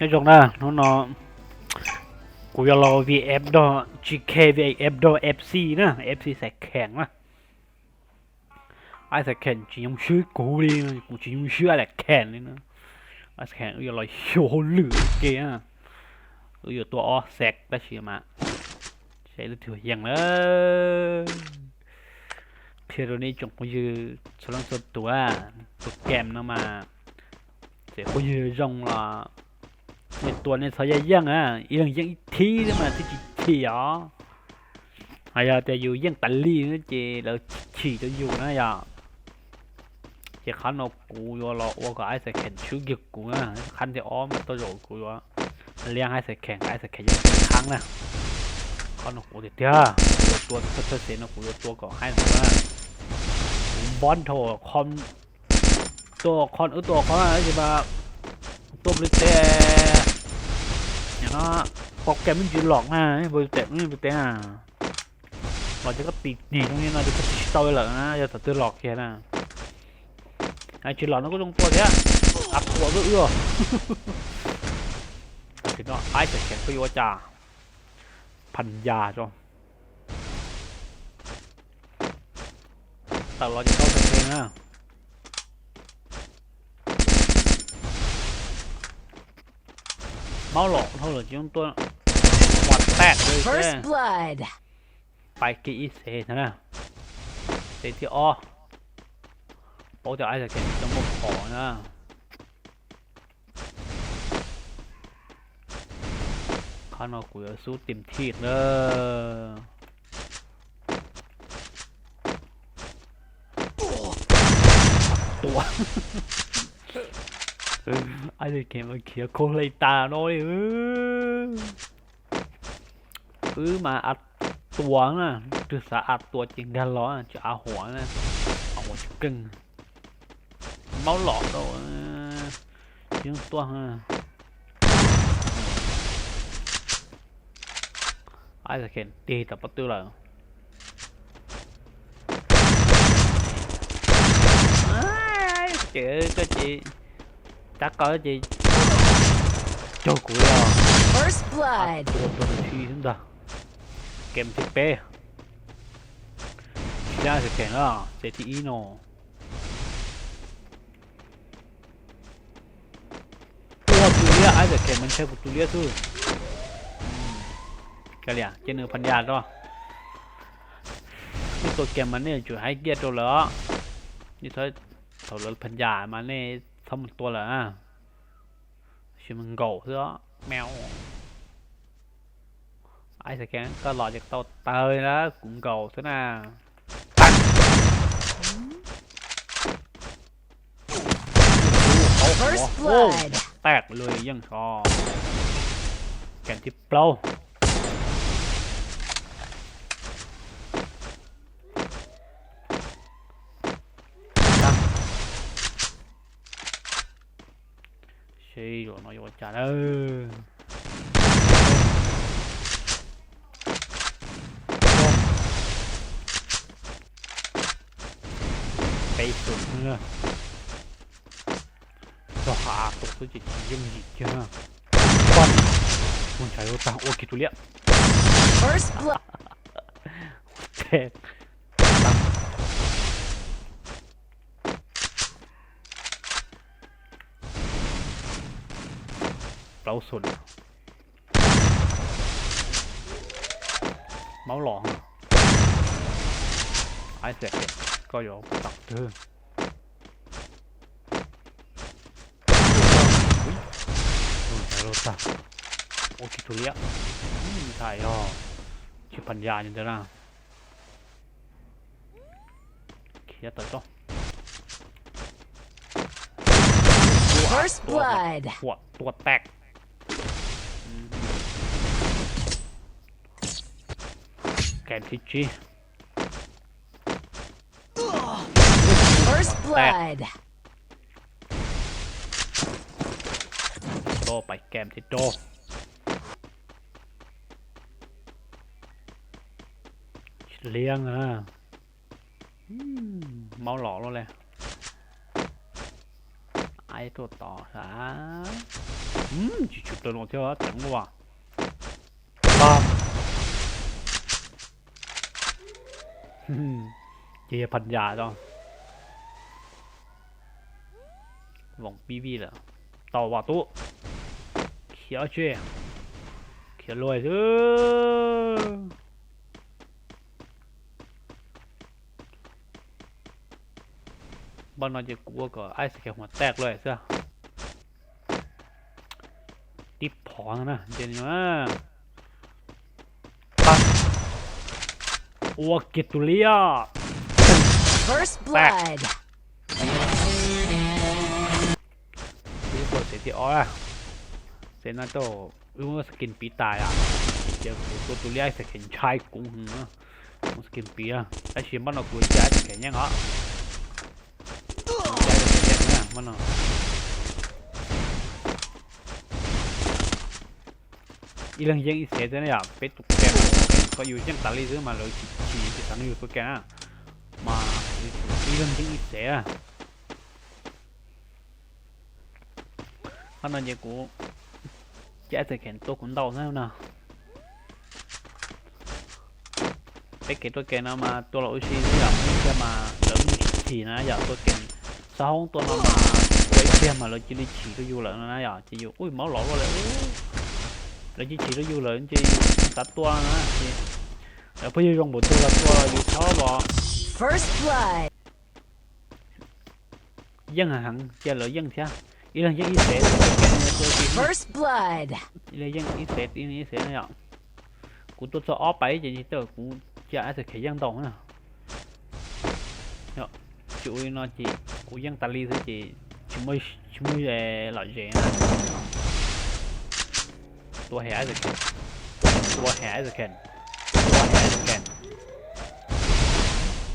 nhớ chung đó nó nó กูจะรอ VF ดอ GK VF ดอ FC นะ FC ใส่แข็งนะไอ้ใส่แข็งจริงยังชื่อกูเลยนะกูจริงยังชื่ออะไรแข็งเลยนะไอ้ใส่แข็งอย่ารอโชว์หรือเกียเอออยู่ตัวอ้อแซกได้เชียมาใช้ได้ถืออย่างเลยเพียรนี้จงกูยือสลังสดตัวตัวแกมนะมาเสียกูยือจงละ ในตัวในสายยังอะอีหลังยังอีกทีได้มาที่จีทีอ๋อไอ้ยาแต่อยู่ยังตันลี่นะเจแล้วฉี่จะอยู่นะยาเจะคันเอากูอยู่รอว่าก็ไอ้ใส่แขนชุกยึกกูนะคันที่อ้อมตัวโยกูอยู่เลี้ยงไอ้ใส่แข่งไอ้ใส่แข่งอยู่ครั้งนะคันเอากูเดี๋ยวตัวตัวเธอเสียนกูตัวก็ให้นะบอลโถคอมตัวคอนเออตัวคอนอะไรจะมาตัวบริเต อย่างนั้นโปรแกรมมันจะหลอกนะบริเตมันบริเตอะเราจะก็ติดหนีตรงนี้นะจะก็ติดตัวหลอกนะจะตัดตัวหลอกแค่นะไอ้จีหลอกนั่นก็ต้องตัวเนี้ยอัพตัวก็เอื้อถึงก็ไอ้จะแข็งก็โยจ่าพันยาจ้ะแต่เราจะเข้าไปเองนะ เมาหลอกเท่าไหร่จงตัววัดแตกเลยแค่ First blood. ไปกี่อีเซนะนะเซที่อ้อโอ้จะไอ้จะเก็บจมูกขอนะข้างนอกกูจะสู้เต็มที่เลยตัว ไอ้เด็กเกมมันเขียวโคเลยตาน้อยเออเออมาอัดตัวนะคือสาอัดตัวจริงกันล้อนจะเอาหัวนะเอาหัวจะกึ่งเมาหลอกเราเออยิงตัวฮะไอ้เด็กเกมตีแต่ประตูเลยเจอก็จี chắc có gì cho của lo First blood. tôi tôi suy chúng ta kèm tiếp bé ra thì kèm đó sẽ thì ý nó ủa tôi lia ai được kèm mình chơi của tôi lia thôi cái gì à trên nửa phần nhà đó นี่ตัวเกมมันเนี่ยจุดให้เกียร์ตัวเหรอนี่เธอเท่าเลยพันยามาเนี่ย ทำตัวเหรอชื่อมันโง่เสือแมวไอ้สแกนก็หลอดจากเตาเตยแล้วกุ่งโง่ซะนะตั้ง First โอ้ blood. แตกเลยยังชอบแกนที่เปล่าใช่หร อน้อยว่าจัดเออไปสุดเนอะจะหาตกตัวจิตยังหยิบเยอะปันมันใช้รถตาโอคิตุเลีย First blood. แตก เราสุดเมาหลองไอ้เสกเนี่ยก็ยอมตักเธออุ๊ยโดนใช้รถตักโอคิตุเลียอืมใช่อะชื่อปัญญาเนี่ยเด้อนะเคลียร์ต่อจ้ะ First ตัว blood. หัวตัวแตก แกนพีจี First blood. โตไปแกมที่โตเลี้ยงอะอืมเมาหลอกแล้วเลยไอ้ตัวต่อสาอืมจุดตัวลงเท่าจังวะปั๊มอืม เยพันยาจ้องหวังบีบีเหรอต่อว่าตู้เขียวเชี่ยเขียวรวยเออบ้านนอนจะกลัวก่อไอ้สแกหัวแตกเลยเสือติบผองนะเจนว่า อ้เกตุเลีย First blood. นี่ตัวเสียที่อ้อยเซนาโตรู้ว่าสกินปีตายอะเจ้าตัวตัวเลียสกินชายกุ้งหึงอะสกินปีอะไอ้เชี่ยมันเอากุญแจสกินยังอะมันอะอีเรื่องยังอีเสียเนี่ยเป็ดตุกแก ก็อยู่ยังตัลีซื้อมาเลยขี่ติดตามอยู่ตัวแกมาเรื่องที่อีเสียขนาดยังกูแกจะเห็นตัวคุณเดาแล้วนะไปเก็บตัวแกนะมาตัวเราชีที่อยากจะมาเดินฉีนะอยากตัวแกสองตัวเรามาไปเที่ยมาเลยจะได้ฉีก็อยู่แล้วนะอยากจะอยู่อุ้ยเมาหลอกเลย สร็จแล้วกูตัวจะอ้อไปจะยี่เตอกูจะอาจจะแค่ยังตรงนะเนาะจุยนอจีกูยังตาลีสิจีชิมวยชิมวยเอหล่อเจนะ ตัวแห่จะแข็งตัวแห่จะแข็งตัวแห่จะแข็ง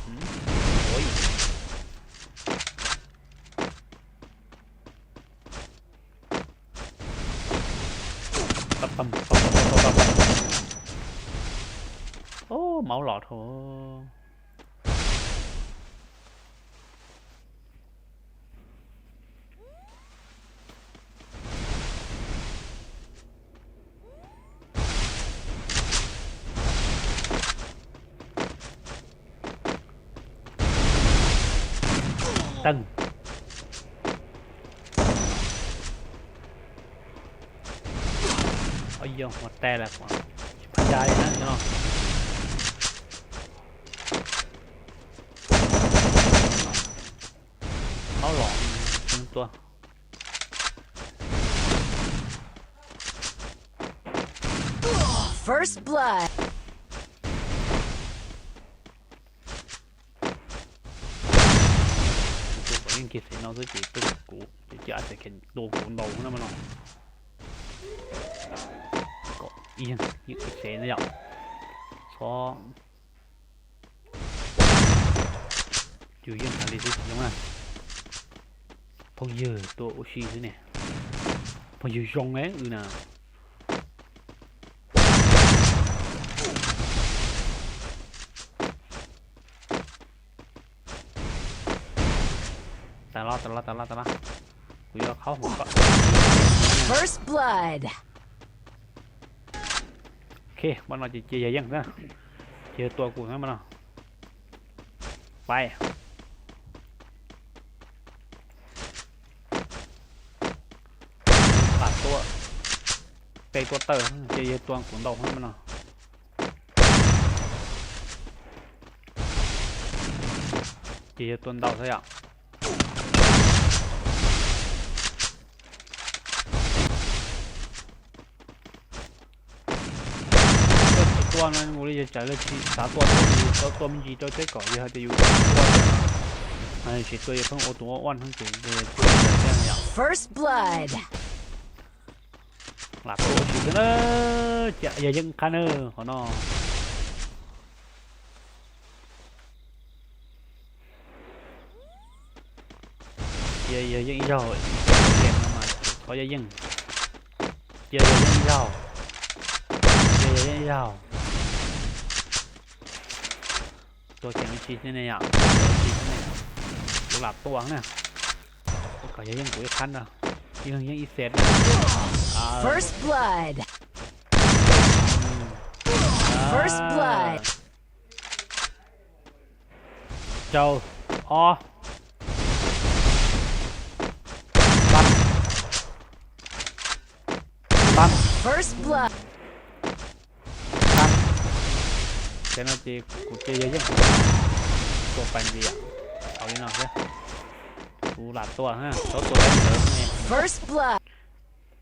หืมโอ้ยปั๊มปั๊มปั๊มปั๊มปั๊มปั๊มโอ้เมาหลอดโห ตันโอ้ยหมดแต่ละหมดพัจายนะเนาะเขาหลอกมึงตัว First blood. เห็นน้องสุดจีตุ้งกูจะอาจจะเห็นโด่หุ่นเบาๆนั่นมาลองก็ยิงเยอะๆเลยเพราะอยู่ยี่ห้อดีที่สุดนะพงเยอะตัวโอชีนี่พงอยู่ช่องไหนอือนะ phong giờ tôi oxy thế này phong giờ rong ấy ừ nào ta lo ta lo ta lo ta lo กูยอเข้าหัวก็ First blood. โอเคมันเราจะเจอยังนะเจอตัวกูนะมันเนาะไปตัดตัวเตะตัวเตอร์เจอตัวขุนดอกให้มันเนาะเจอตัวดอกซะอย่าง 段呢，我哋就走得去打段子，到段子到最高以後就要段子。哎，是所以分我多萬分錢嘅段子這樣。First blood。嗱，過去嘅啦，日日應看啦，可能。也也硬要，點啊嘛，我也硬，也也硬要，也也硬要。 ตัวแข็งชีสเนี่ยอะตัวชีสเนี่ยตัวหลับตัวเนี่ยก็ยังยังกูจะคันอะยังยังอีเซตอ่า First blood. อ่า First blood เจ้าอ๋อปั๊มปั๊ม First blood. ปั๊ม เซนเอาจีกูเจเยอะยังตัวปันดีอะเอาอีกหน่อยเถอะกูหลัดตัวฮะตัวตัวเล็กเติมเนี่ย First blood.